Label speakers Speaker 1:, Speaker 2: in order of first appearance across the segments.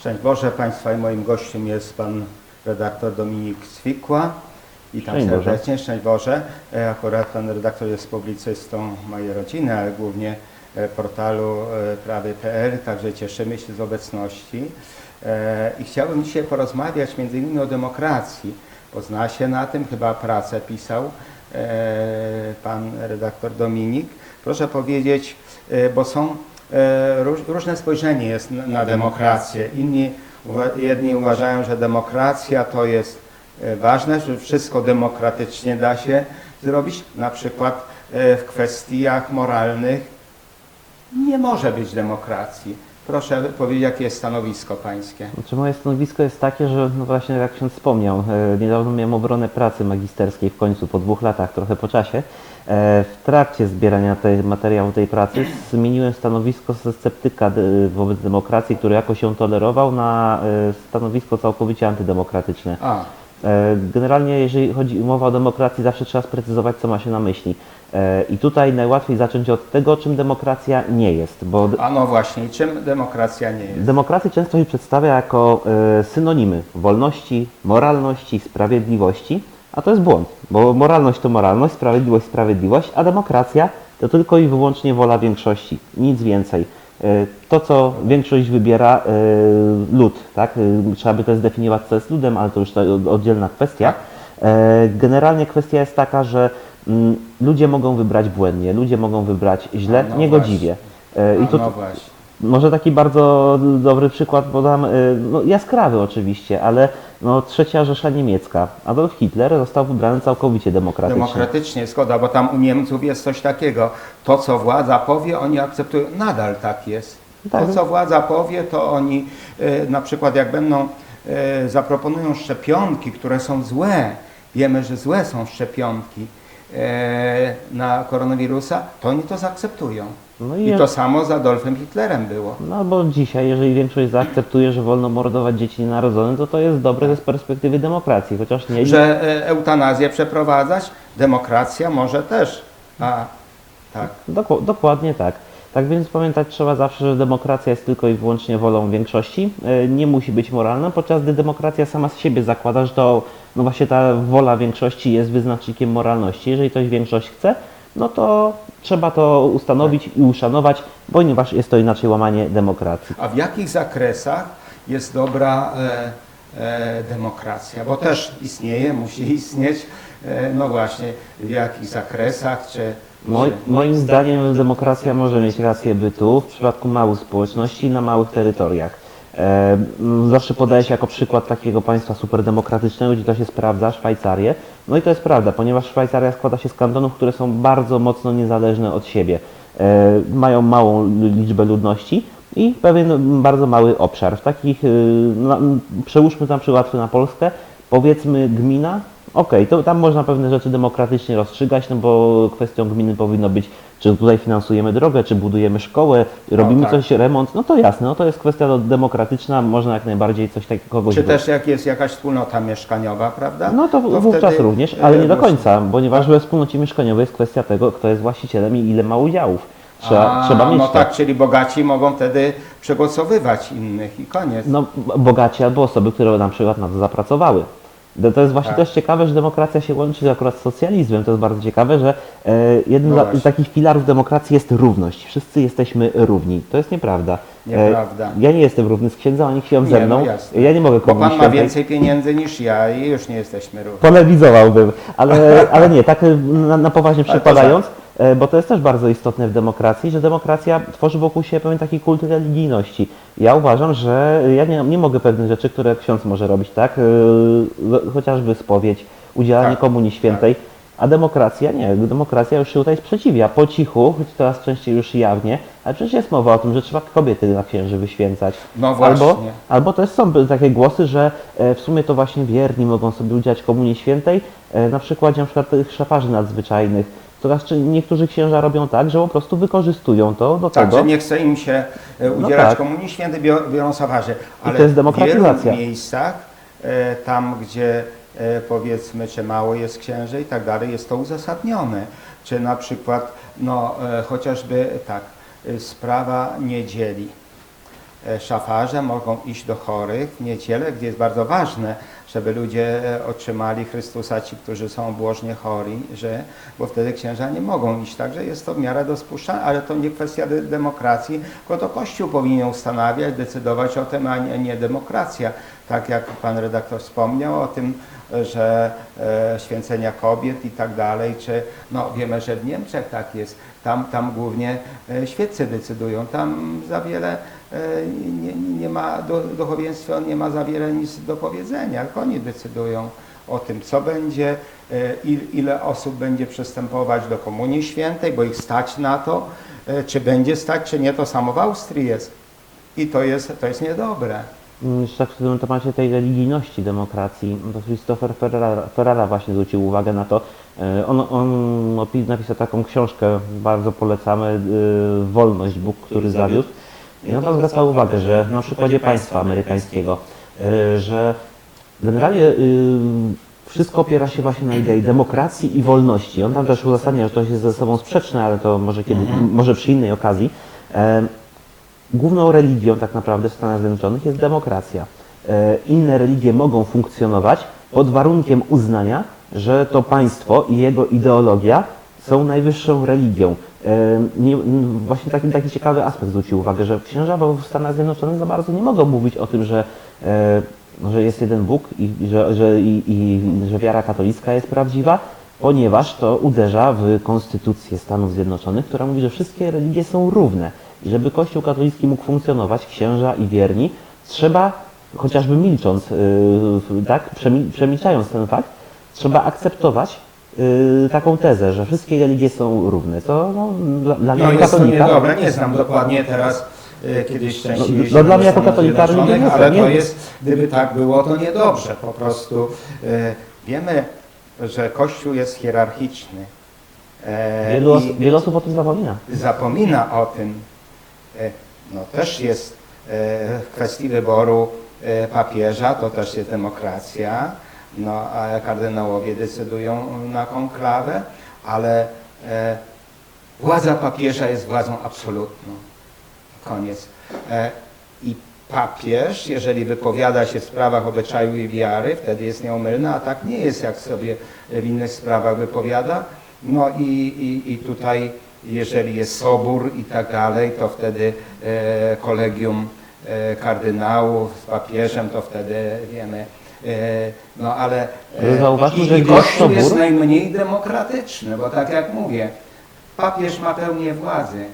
Speaker 1: Szczęść Boże Państwa i moim gościem jest Pan redaktor Dominik Cwikła. Witam
Speaker 2: Szczęść Boże.
Speaker 1: serdecznie, szczęść Boże. E, Akurat Pan redaktor jest publicystą mojej rodziny, ale głównie e, portalu e, prawy.pl, także cieszymy się z obecności. I chciałbym dzisiaj porozmawiać między innymi o demokracji, bo zna się na tym, chyba pracę pisał Pan redaktor Dominik. Proszę powiedzieć, bo są różne spojrzenie jest na, demokrację. Inni, jedni uważają, że demokracja to jest e, ważne, że wszystko demokratycznie da się zrobić. Na przykład e, w kwestiach moralnych nie może być demokracji. Proszę powiedzieć, jakie jest stanowisko pańskie.
Speaker 2: Znaczy moje stanowisko jest takie, że no właśnie jak ksiądz wspomniał, e, niedawno miałem obronę pracy magisterskiej w końcu, po dwóch latach, trochę po czasie. E, w trakcie zbierania tej materiału tej pracy zmieniłem stanowisko ze sceptyka de, wobec demokracji, który jakoś ją tolerował, na e, stanowisko całkowicie antydemokratyczne.
Speaker 1: A,
Speaker 2: E, Generalnie, jeżeli chodzi mowa o demokracji, zawsze trzeba sprecyzować, co ma się na myśli. E, I tutaj najłatwiej zacząć od tego, czym demokracja nie jest, bo
Speaker 1: a no właśnie, czym demokracja nie jest?
Speaker 2: Demokrację często się przedstawia jako e, synonimy wolności, moralności, sprawiedliwości, a to jest błąd, bo moralność to moralność, sprawiedliwość sprawiedliwość, a demokracja to tylko i wyłącznie wola większości, nic więcej. E, To, co większość wybiera, e, lud, tak? E, Trzeba by też zdefiniować, co jest ludem, ale to już to oddzielna kwestia. E, Generalnie kwestia jest taka, że mm, ludzie mogą wybrać błędnie, ludzie mogą wybrać źle,
Speaker 1: No
Speaker 2: niegodziwie. E,
Speaker 1: A
Speaker 2: I
Speaker 1: no.
Speaker 2: Może taki bardzo dobry przykład podam, y, no jaskrawy oczywiście, ale no, trzecia Rzesza Niemiecka. Adolf Hitler został wybrany całkowicie demokratycznie.
Speaker 1: Demokratycznie, zgoda, bo tam u Niemców jest coś takiego. To, co władza powie, oni akceptują. Nadal tak jest.
Speaker 2: Tak.
Speaker 1: To, co władza powie, to oni e, na przykład jak będą, e, zaproponują szczepionki, które są złe, wiemy, że złe są szczepionki na koronawirusa, to oni to zaakceptują.
Speaker 2: No
Speaker 1: I
Speaker 2: i,
Speaker 1: to samo z Adolfem Hitlerem było.
Speaker 2: no bo dzisiaj, jeżeli większość zaakceptuje, że wolno mordować dzieci nienarodzone, to to jest dobre z perspektywy demokracji, chociaż nie...
Speaker 1: Że e, eutanazję przeprowadzać, demokracja może też. A, tak.
Speaker 2: Dok- dokładnie tak. Tak więc pamiętać trzeba zawsze, że demokracja jest tylko i wyłącznie wolą większości, e, nie musi być moralna, podczas gdy demokracja sama z siebie zakłada, że to no właśnie ta wola większości jest wyznacznikiem moralności. Jeżeli coś większość chce, no to trzeba to ustanowić i uszanować, ponieważ jest to inaczej łamanie demokracji.
Speaker 1: A w jakich zakresach jest dobra e, e, demokracja? Bo też istnieje, musi istnieć. E, no właśnie, w jakich zakresach, czy...
Speaker 2: Moi,
Speaker 1: czy
Speaker 2: moim zdaniem demokracja może mieć rację bytu w przypadku małych społeczności na małych terytoriach. Zawsze podaję się jako przykład takiego państwa superdemokratycznego, gdzie to się sprawdza, Szwajcarię. No i to jest prawda, ponieważ Szwajcaria składa się z kantonów, które są bardzo mocno niezależne od siebie. E, mają małą liczbę ludności i pewien bardzo mały obszar. W takich, m, przełóżmy tam przykład na Polskę, powiedzmy gmina, Okej, to tam można pewne rzeczy demokratycznie rozstrzygać, no bo kwestią gminy powinno być, czy tutaj finansujemy drogę, czy budujemy szkołę, robimy
Speaker 1: tak.
Speaker 2: coś, remont, no to jasne, no to jest kwestia no, demokratyczna, można jak najbardziej coś takiego kogoś...
Speaker 1: Czy też jak jest jakaś wspólnota mieszkaniowa, prawda?
Speaker 2: No to, wówczas
Speaker 1: wtedy,
Speaker 2: również,
Speaker 1: e,
Speaker 2: ale nie do końca, ponieważ we wspólnocie mieszkaniowej jest kwestia tego, kto jest właścicielem i ile ma udziałów. Trzeba,
Speaker 1: A,
Speaker 2: trzeba mieć
Speaker 1: No
Speaker 2: to.
Speaker 1: tak, czyli bogaci mogą wtedy przegłosowywać innych i koniec.
Speaker 2: No, bogaci albo osoby, które na przykład na to zapracowały. To to jest właśnie
Speaker 1: Tak.
Speaker 2: też ciekawe, że demokracja się łączy akurat z socjalizmem. To jest bardzo ciekawe, że e, jednym
Speaker 1: No
Speaker 2: z takich filarów demokracji jest równość. Wszyscy jesteśmy równi. To jest nieprawda. E,
Speaker 1: Nieprawda.
Speaker 2: ja nie jestem równy z księdzem, ani ksiądz ze mną.
Speaker 1: no
Speaker 2: ja nie mogę
Speaker 1: Bo pan
Speaker 2: komuś
Speaker 1: ma
Speaker 2: świętej-
Speaker 1: więcej pieniędzy niż ja i już nie jesteśmy równi.
Speaker 2: Polemizowałbym, ale, ale nie, tak e, na, na poważnie
Speaker 1: Ale
Speaker 2: przekładając, e, bo to jest też bardzo istotne w demokracji, że demokracja tworzy wokół siebie pewien taki kult religijności. Ja uważam, że ja nie, nie mogę pewnych rzeczy, które ksiądz może robić, tak? E, Chociażby spowiedź, udzielanie
Speaker 1: Tak,
Speaker 2: komunii świętej. A demokracja nie, demokracja już się tutaj sprzeciwia. Po cichu, choć coraz częściej już jawnie, ale przecież jest mowa o tym, że trzeba kobiety na księży wyświęcać.
Speaker 1: No właśnie.
Speaker 2: Albo, albo też są takie głosy, że e, w sumie to właśnie wierni mogą sobie udzielać komunii świętej, e, na przykładzie na przykład tych szafarzy nadzwyczajnych. Coraz czy niektórzy księża robią tak, że po prostu wykorzystują to do
Speaker 1: Tak,
Speaker 2: tego.
Speaker 1: że nie chce im się e, udzielać
Speaker 2: tak.
Speaker 1: komunii świętej, bior- biorą safarze. Ale
Speaker 2: to jest
Speaker 1: w
Speaker 2: demokratyzacja.
Speaker 1: wielu miejscach, e, tam gdzie e, powiedzmy, czy mało jest księży i tak dalej, jest to uzasadnione. Czy na przykład, no chociażby tak, sprawa niedzieli. szafarze mogą iść do chorych w niedzielę, gdzie jest bardzo ważne, żeby ludzie otrzymali Chrystusa, ci, którzy są obłożnie chori, że, bo wtedy księża nie mogą iść. Także jest to w miarę do spuszczania, ale to nie kwestia de- demokracji, tylko to Kościół powinien ustanawiać, decydować o tym, a nie, nie demokracja. Tak jak pan redaktor wspomniał o tym, że e, święcenia kobiet i tak dalej, czy no wiemy, że w Niemczech tak jest, tam, tam głównie e, świeccy decydują, tam za wiele nie, nie ma, do, duchowieństwo nie ma za wiele nic do powiedzenia, tylko oni decydują o tym, co będzie, e, il, ile osób będzie przystępować do Komunii Świętej, bo ich stać na to, e, czy będzie stać, czy nie, to samo w Austrii jest. I to jest, to jest niedobre.
Speaker 2: Mm, Jeszcze tak w tym temacie tej religijności demokracji, to Christopher Ferrara, Ferrara właśnie zwrócił uwagę na to. E, On, on napisał taką książkę, bardzo polecamy, Wolność, Bóg, który zawiódł. I on tam zwraca uwagę, że na przykładzie państwa amerykańskiego, y, że generalnie y, wszystko opiera się właśnie na idei demokracji i wolności. On tam też uzasadnia, że to jest ze sobą sprzeczne, ale to może kiedy, może przy innej okazji. E, Główną religią tak naprawdę w Stanach Zjednoczonych jest demokracja. E, Inne religie mogą funkcjonować pod warunkiem uznania, że to państwo i jego ideologia są najwyższą religią. E, Nie, właśnie taki, taki ciekawy aspekt zwrócił uwagę, że księża w Stanach Zjednoczonych za bardzo nie mogą mówić o tym, że, e, że jest jeden Bóg i, że, że, i, i, że wiara katolicka jest prawdziwa, ponieważ to uderza w konstytucję Stanów Zjednoczonych, która mówi, że wszystkie religie są równe. I żeby Kościół katolicki mógł funkcjonować, księża i wierni, trzeba, chociażby milcząc, yy, tak, przemi- przemilczając ten fakt, trzeba akceptować yy, taką tezę, że wszystkie religie są równe. To no, dla, dla mnie
Speaker 1: No
Speaker 2: jako
Speaker 1: jest to
Speaker 2: katolika,
Speaker 1: niedobre, nie znam dokładnie teraz, y, kiedyś
Speaker 2: No, no dla mnie jako katolika religia
Speaker 1: ale
Speaker 2: nie-
Speaker 1: to jest, gdyby tak było, to niedobrze. Po prostu y, wiemy, że Kościół jest hierarchiczny. E,
Speaker 2: wielu, os-
Speaker 1: i
Speaker 2: wielu osób o tym zapomina.
Speaker 1: zapomina o tym. E, No też jest e, w kwestii wyboru e, papieża, to też jest demokracja. No, kardynałowie decydują na konklawę, ale e, władza papieża jest władzą absolutną. Koniec. E, I papież, jeżeli wypowiada się w sprawach obyczaju i wiary, wtedy jest nieomylny, a tak nie jest, jak sobie w innych sprawach wypowiada. No i, i, i tutaj, jeżeli jest sobór i tak dalej, to wtedy e, kolegium e, kardynałów z papieżem, to wtedy wiemy. E, no ale
Speaker 2: Ale zauważmy,
Speaker 1: i,
Speaker 2: że
Speaker 1: i Kościół jest
Speaker 2: sobór-
Speaker 1: najmniej demokratyczny, bo tak jak mówię, papież ma pełnię władzy.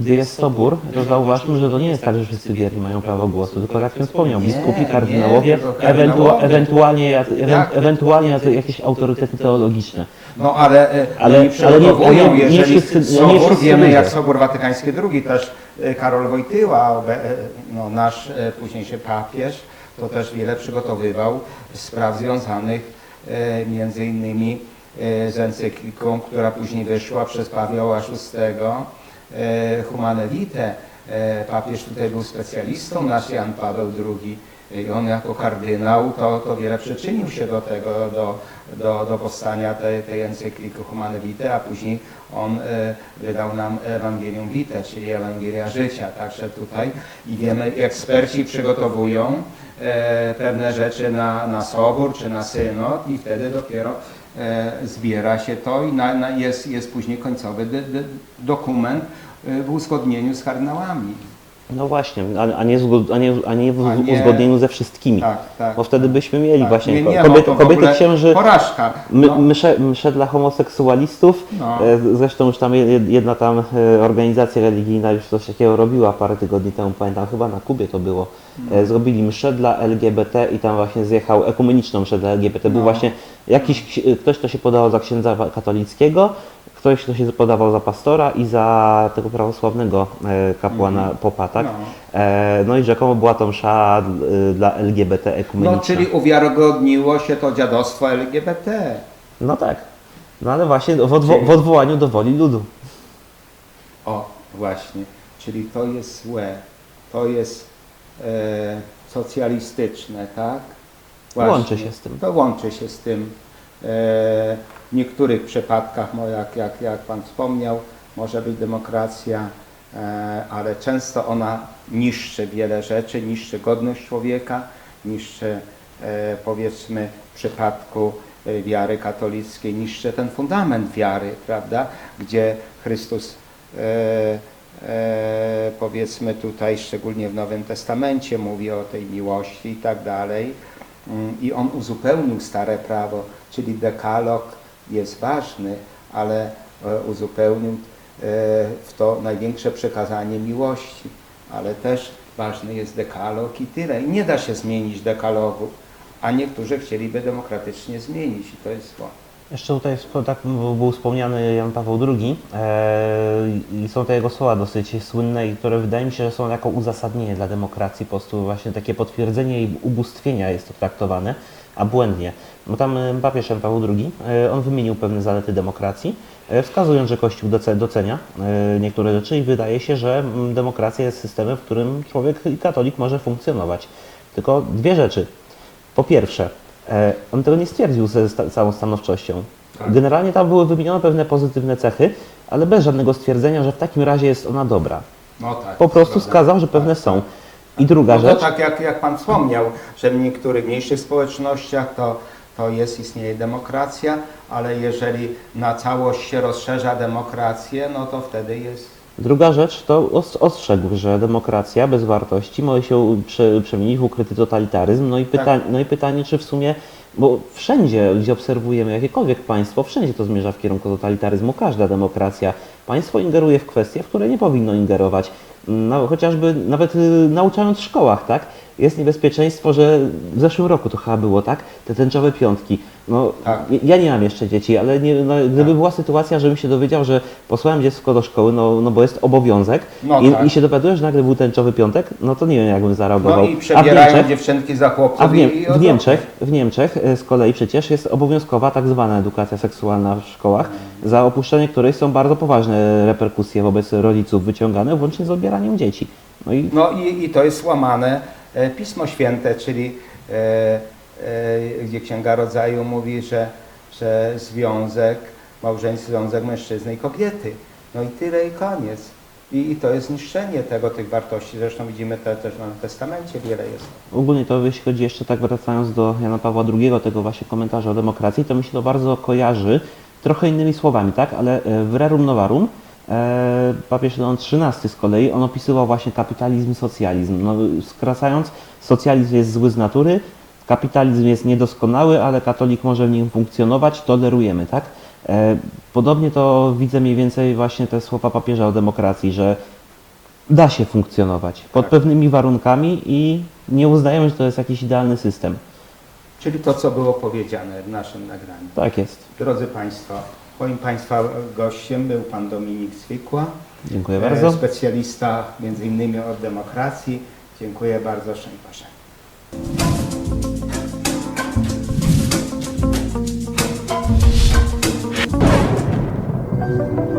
Speaker 2: Gdy jest sobór, to zauważmy, że to nie jest tak, że wszyscy wierni mają prawo głosu, tylko jak Jan wspomniał,
Speaker 1: Nie,
Speaker 2: biskupi,
Speaker 1: nie,
Speaker 2: kardynałowie, ewentua- ewentualnie, ewentualnie jakieś autorytety teologiczne.
Speaker 1: No ale, e,
Speaker 2: Ale-
Speaker 1: oni przygotowują,
Speaker 2: ale nie- nie
Speaker 1: jeżeli
Speaker 2: wszyscy- nie
Speaker 1: Sobór,
Speaker 2: wszyscy
Speaker 1: wiemy jak Sobór Watykański II, też e, Karol Wojtyła, e, no, nasz e, późniejszy papież, to też wiele przygotowywał spraw związanych e, między innymi e, z encykliką, która później wyszła przez Pawła VI, e, Humane Vitae. Papież tutaj był specjalistą, nasz Jan Paweł II i on jako kardynał to, to wiele przyczynił się do tego, do, do, do powstania tej, tej encykliki Humane Vitae, a później on wydał nam Ewangelium Vitae, czyli Ewangelia Życia. Także tutaj i wiemy, eksperci przygotowują pewne rzeczy na, na sobór czy na synod i wtedy dopiero e, zbiera się to i na, na jest, jest później końcowy dokument e, w uzgodnieniu z kardynałami.
Speaker 2: No właśnie, a, a, nie, a, nie, a nie w
Speaker 1: A nie-
Speaker 2: uzgodnieniu ze wszystkimi.
Speaker 1: Tak, tak.
Speaker 2: Bo wtedy byśmy mieli
Speaker 1: tak.
Speaker 2: właśnie
Speaker 1: Nie, nie,
Speaker 2: kobiety,
Speaker 1: no to w
Speaker 2: kobiety księży,
Speaker 1: Porażka. No.
Speaker 2: msze, msze dla homoseksualistów.
Speaker 1: No.
Speaker 2: E, Zresztą już tam jed- jedna tam e, organizacja religijna już coś takiego robiła parę tygodni temu, pamiętam, chyba na Kubie to było.
Speaker 1: No.
Speaker 2: E, Zrobili mszę dla LGBT i tam właśnie zjechał ekumeniczną mszę dla LGBT. Był
Speaker 1: No.
Speaker 2: właśnie jakiś, ktoś, kto się podawał za księdza katolickiego, ktoś, kto się podawał za pastora i za tego prawosławnego e, kapłana popa, tak?
Speaker 1: No.
Speaker 2: E, No i rzekomo była to msza e, dla LGBT ekumeniczna.
Speaker 1: no, czyli uwiarygodniło się to dziadostwo LGBT.
Speaker 2: No tak. No ale właśnie w, odwo- w odwołaniu do woli ludu.
Speaker 1: O, właśnie. Czyli to jest złe. To jest e, socjalistyczne, tak?
Speaker 2: Łączy się z tym.
Speaker 1: To łączy się z tym. E, w niektórych przypadkach, jak, jak, jak Pan wspomniał, może być demokracja, e, ale często ona niszczy wiele rzeczy, niszczy godność człowieka, niszczy e, powiedzmy w przypadku e, wiary katolickiej, niszczy ten fundament wiary, prawda, gdzie Chrystus e, powiedzmy tutaj, szczególnie w Nowym Testamencie mówi o tej miłości i tak dalej. Mm, I on uzupełnił stare prawo, czyli dekalog jest ważny, ale e, uzupełnił e, w to największe przekazanie miłości. Ale też ważny jest dekalog i tyle. Nie da się zmienić dekalogu, a niektórzy chcieliby demokratycznie zmienić i to jest zło.
Speaker 2: Jeszcze tutaj tak był wspomniany Jan Paweł II e, i są te jego słowa dosyć słynne, i które wydaje mi się, że są jako uzasadnienie dla demokracji, po prostu właśnie takie potwierdzenie jej ubóstwienia jest to traktowane, a błędnie. Bo tam e, papież Jan Paweł II, e, on wymienił pewne zalety demokracji, wskazując, że Kościół doce- docenia niektóre rzeczy i wydaje się, że demokracja jest systemem, w którym człowiek i katolik może funkcjonować. Tylko dwie rzeczy. Po pierwsze, on tego nie stwierdził ze sta- całą stanowczością.
Speaker 1: Tak.
Speaker 2: Generalnie tam były wymienione pewne pozytywne cechy, ale bez żadnego stwierdzenia, że w takim razie jest ona dobra.
Speaker 1: No tak,
Speaker 2: Po prostu
Speaker 1: zgoda.
Speaker 2: wskazał, że pewne są. I druga
Speaker 1: No
Speaker 2: rzecz,
Speaker 1: tak jak, jak Pan wspomniał, że w niektórych mniejszych społecznościach to, to jest, istnieje demokracja, ale jeżeli na całość się rozszerza demokrację, no to wtedy jest
Speaker 2: druga rzecz to os- ostrzegł, że demokracja bez wartości może się prze, przemienić w ukryty totalitaryzm. No i, pyta-
Speaker 1: Tak.
Speaker 2: no i pytanie, czy w sumie, bo wszędzie, gdzie obserwujemy jakiekolwiek państwo, wszędzie to zmierza w kierunku totalitaryzmu. Każda demokracja. Państwo ingeruje w kwestie, w które nie powinno ingerować. No, chociażby nawet y, nauczając w szkołach, tak? Jest niebezpieczeństwo, że w zeszłym roku to chyba było, tak? Te tęczowe piątki. No,
Speaker 1: Tak.
Speaker 2: ja- nie mam jeszcze dzieci, ale nie, no, gdyby
Speaker 1: Tak.
Speaker 2: była sytuacja, żebym się dowiedział, że posłałem dziecko do szkoły, no, no bo jest obowiązek
Speaker 1: No
Speaker 2: i,
Speaker 1: tak.
Speaker 2: i się dowiaduję, że nagle był tęczowy piątek, no to nie wiem, jakbym zareagował.
Speaker 1: No i przebierają
Speaker 2: Niemczech,
Speaker 1: dziewczynki za chłopców
Speaker 2: a w, Nie, w. Niemczech, w Niemczech e, z kolei przecież jest obowiązkowa tak zwana edukacja seksualna w szkołach, za opuszczenie której są bardzo poważne reperkusje wobec rodziców wyciągane, włącznie z odbieraniem dzieci. No i
Speaker 1: No i, i to jest łamane Pismo Święte, czyli e, e, gdzie Księga Rodzaju mówi, że, że związek, małżeński związek mężczyzny i kobiety. No i tyle i koniec. I, I to jest niszczenie tego, tych wartości. Zresztą widzimy to też w Nowym Testamencie wiele jest.
Speaker 2: Ogólnie to jeśli chodzi jeszcze tak wracając do Jana Pawła II, tego właśnie komentarza o demokracji, to mi się to bardzo kojarzy trochę innymi słowami, tak? Ale e, w Rerum Novarum e, papież Leon XIII z kolei, on opisywał właśnie kapitalizm i socjalizm. No, skracając, socjalizm jest zły z natury, kapitalizm jest niedoskonały, ale katolik może w nim funkcjonować, tolerujemy, tak? E, Podobnie to widzę mniej więcej właśnie te słowa papieża o demokracji, że da się funkcjonować pod
Speaker 1: Tak.
Speaker 2: pewnymi warunkami i nie uznajemy, że to jest jakiś idealny system.
Speaker 1: Czyli to, co było powiedziane w naszym nagraniu.
Speaker 2: Tak jest.
Speaker 1: Drodzy Państwo, Moim Państwa gościem był Pan Dominik Zwikła.
Speaker 2: Dziękuję
Speaker 1: e,
Speaker 2: bardzo.
Speaker 1: Specjalista między innymi od demokracji. Dziękuję bardzo. Szczęść Boże. Thank you.